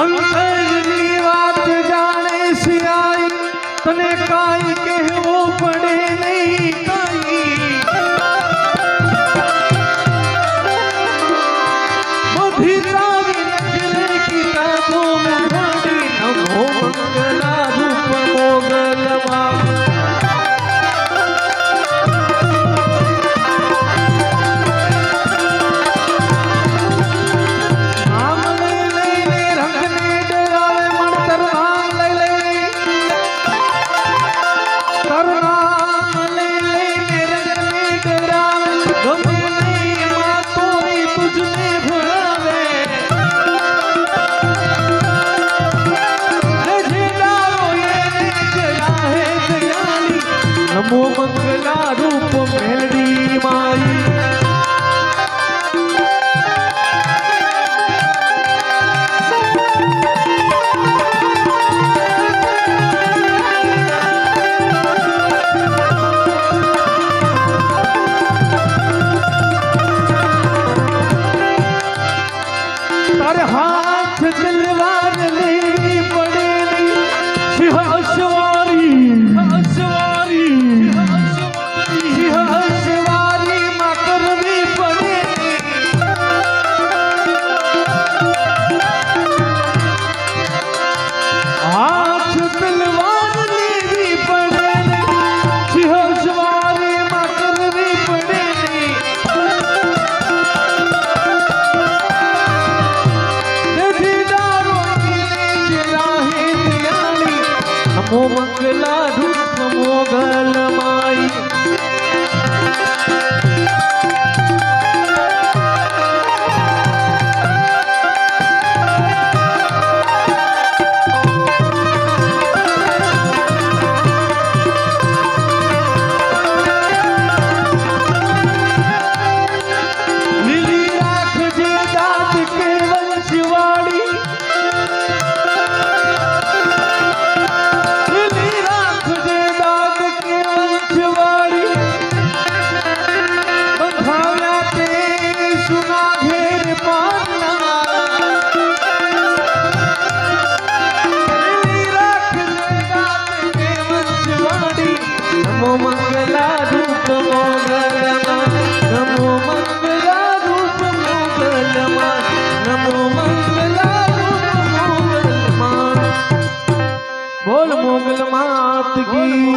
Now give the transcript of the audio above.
અંતરની વાત જાણે સિવાય તને કાંઈ Vou entregar o povo. બોલ મોગલ માત કી.